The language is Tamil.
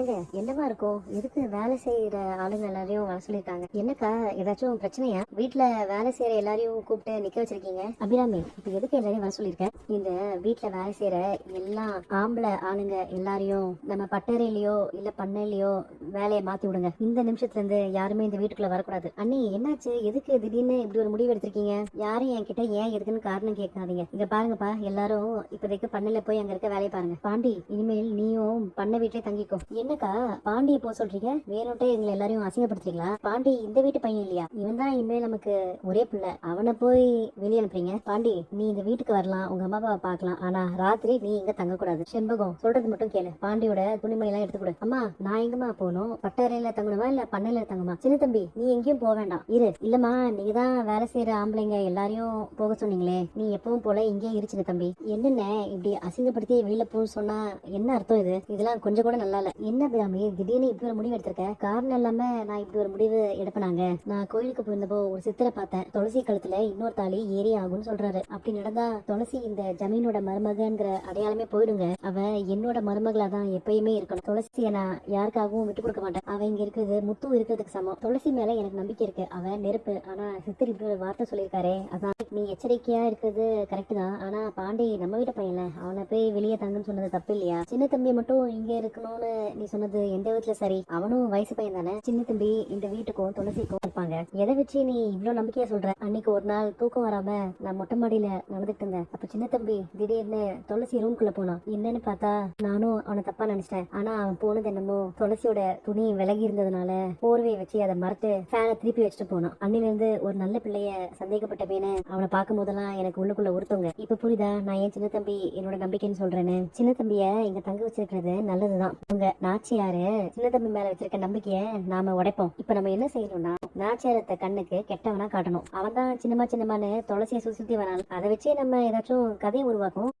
என்னங்க? என்னவா இருக்கும்? எதுக்கு வேலை செய்யற ஆளுங்க எல்லாரையும் வர சொல்லிருக்காங்க? என்னக்கா ஏதாச்சும் பிரச்சனையா? வீட்டுல வேலை செய்யற எல்லாரையும் கூப்பிட்டு நிக்க வச்சிருக்கீங்க? அபிராமி இப்ப எதுக்கு எல்லாரையும் வர சொல்லிருக்கேன் இந்த வீட்டுல வேலை செய்யற எல்லா ஆம்பளை ஆளுங்க எல்லாரையும் நம்ம பட்டறையிலயோ இல்ல பண்ணையிலயோ வேலையை மாத்தி விடுங்க. இந்த நிமிஷத்துல இருந்து யாருமே இந்த வீட்டுக்குள்ள வரக்கூடாது. அண்ணி என்னாச்சு? எதுக்கு திடீர்னு இப்படி ஒரு முடிவு எடுத்திருக்கீங்க? யாரும் என்கிட்ட ஏன் எதுக்குன்னு காரணம் கேட்காதீங்க. இங்க பாருங்கப்பா எல்லாரும் இப்போதைக்கு பண்ணையில போய் அங்க இருக்க வேலையை பாருங்க. பாண்டி இனிமேல் நீயும் பண்ண வீட்லயே தங்கிக்கோ. என்னக்கா பாண்டிய போக சொல்றீங்க? வேறோட்டே எங்களை எல்லாரையும் அசிங்கப்படுத்துறீங்களா? பாண்டி இந்த வீட்டு பையன் இல்லையா? இவன் தான் இனிமேல் நமக்கு ஒரே பிள்ளை. அவனை போய் வெளியே அனுப்புறீங்க. பாண்டி நீ இந்த வீட்டுக்கு வரலாம். உங்க அம்மா அப்பாவை பார்க்கலாம். ஆனா ராத்திரி நீ இங்க தங்கக்கூடாது. செண்பகம் சொல்றது மட்டும் கேளு. பாண்டியோட துணிமணி எல்லாம் எடுத்து கொடு. அம்மா நான் எங்கம்மா போகணும்? பட்டறையில தங்கணுமா இல்ல பண்ணையில தங்குமா சின்ன தம்பி நீ எங்கேயும் போக வேண்டாம். இரு. இல்லம்மா நீங்க தான் வேலை செய்யற ஆம்பளைங்க எல்லாரையும் போக சொன்னீங்களே. நீ எப்பவும் போல இங்கேயே இரு சின்ன தம்பி. என்னென்ன இப்படி அசிங்கப்படுத்தி வெளியில போன்னு சொன்னா என்ன அர்த்தம் இது? இதெல்லாம் கொஞ்சம் கூட நல்லா இல்ல என்ன பிராமி? திடீர்னு இப்படி ஒரு முடிவு எடுத்திருக்க? காரணம் இல்லாம நான் இப்படி ஒரு முடிவு எடுப்பனாங்க. நான் கோயிலுக்கு போயிருந்தப்போ ஒரு சித்தரை பார்த்தேன். துளசி கழுத்துல இன்னொரு தாலி ஏறி ஆகும்னு சொல்றாரு. அப்படி நடந்தா துளசி இந்த ஜமீனோட மருமகங்கிற அடையாளமே போயிடுங்க. அவ என்னோட மருமகளா தான் எப்பயுமே இருக்கணும். துளசியை நான் யாருக்காகவும் விட்டு கொடுக்க மாட்டேன். அவ இங்க இருக்கிறது முத்து இருக்கிறதுக்கு சமம். துளசி மேல எனக்கு நம்பிக்கை இருக்கு. அவ நெருப்பு. ஆனா சித்தர் இப்படி ஒரு வார்த்தை சொல்லியிருக்காரு. அதான் நீ எச்சரிக்கையா இருக்கிறது கரெக்ட் தான். ஆனா பாண்டி நம்ம வீட்டு பையன்ல அவனை போய் வெளியே தங்குன்னு சொன்னது தப்பு இல்லையா? சின்ன தம்பி மட்டும் இங்க இருக்கணும்னு நீ சொன்னது எந்த விதத்துல சரி? அவனும் வயசு பையன் தானே. சின்ன தம்பி இந்த வீட்டுக்கும் துளசிக்கும் இருப்பாங்க. எதை வச்சு நீ இவ்வளவு நம்பிக்கையா சொல்ற? அன்னைக்கு ஒரு நாள் தூக்கம் வராம நான் மொட்டை மாடியில நடந்துட்டு இருந்தேன். அப்ப சின்ன தம்பி திடீர்னு துளசி ரூம்குள்ள போனான். என்னன்னு பார்த்தா நானும் அவனை தப்பா நினைச்சிட்டேன். ஆனா அவன் போனது என்னமோ துளசியோட துணி விலகி இருந்ததுனால போர்வையை வச்சு அதை மறைச்சு ஃபேனை திருப்பி வச்சுட்டு போனான். அன்னில இருந்து ஒரு நல்ல பிள்ளைய சந்தேகப்பட்ட பையனை அவனை பார்க்கும் போதெல்லாம் எனக்கு உள்ளுக்குள்ள ஒருத்தவங்க இப்ப புரியுதா? நான் ஏன் சின்ன தம்பி என்னோட நம்பிக்கைன்னு சொல்றேன்னு? சின்ன தம்பிய இங்க தங்க வச்சிருக்கிறது நல்லதுதான். உங்க நாச்சியாரு சின்ன தம்பி மேல வச்சிருக்க நம்பிக்கைய நாம உடைப்போம். இப்ப நம்ம என்ன செய்யணும்னா நாச்சியாரத்தை கண்ணுக்கு கெட்டவனா காட்டணும். அவன் தான் சின்னமா சின்னமான்னு துளசியை சுசுத்தி சுத்தி வரான். அதை வச்சே நம்ம ஏதாச்சும் கதையை உருவாக்கும்.